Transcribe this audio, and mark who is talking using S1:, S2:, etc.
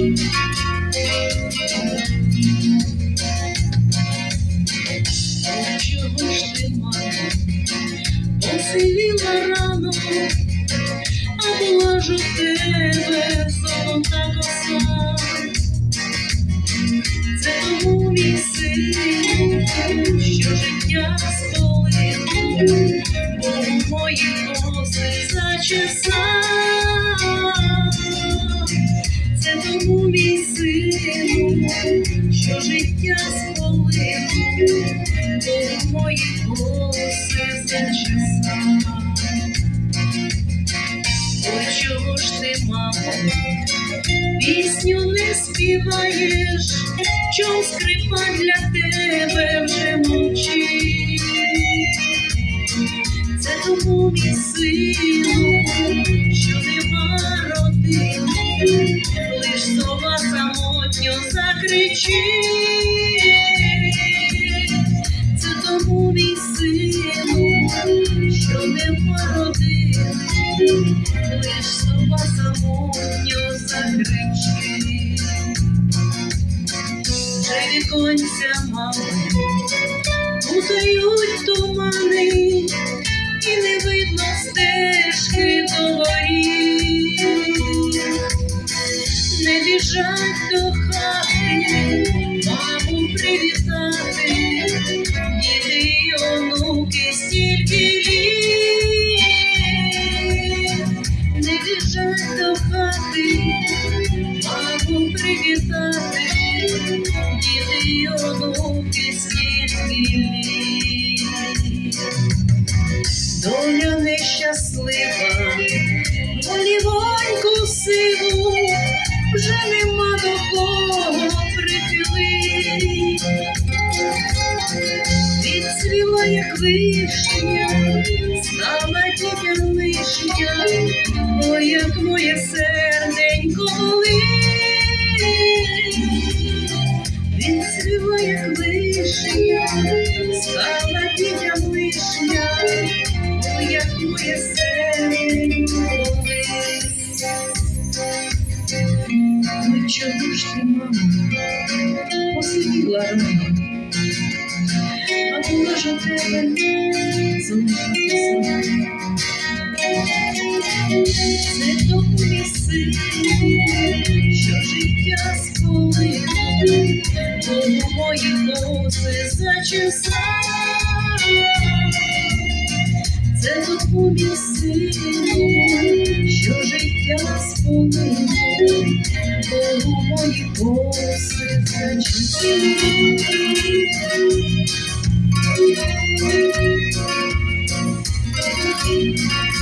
S1: Чого ж ти мати посивіла рано, а була ж у коса. Це тому мій що життя столив, бо мої коси за часа. Що життя сполив, бо мої коси зачесав. Ой, чого ж ти, мамо, пісню не співаєш, чом скрипа для тебе вже мовчить. Це тому мій сину, що нема самотньо закричить. Це тому мій сину, що нема родини, лиш сова самотньо закричить. Вже віконця мами Утають тумани, і не видно стежки до воріт. Не біжать до онуки. Не біжать до хати, маму привітати, діти й онуки Відцвіла, як вишня, стала тітя лишня, о, як моє серденько болить. Відцвіла, як вишня, стала тітя лишня, о, як моє серденько болить. Ну чого ж ти, мамо, посиділа рано, була тебе тому мій син, що життя спалив, бо мої коси зачесав. Це тому мій син, що життя спалив, бо мої коси Thank you.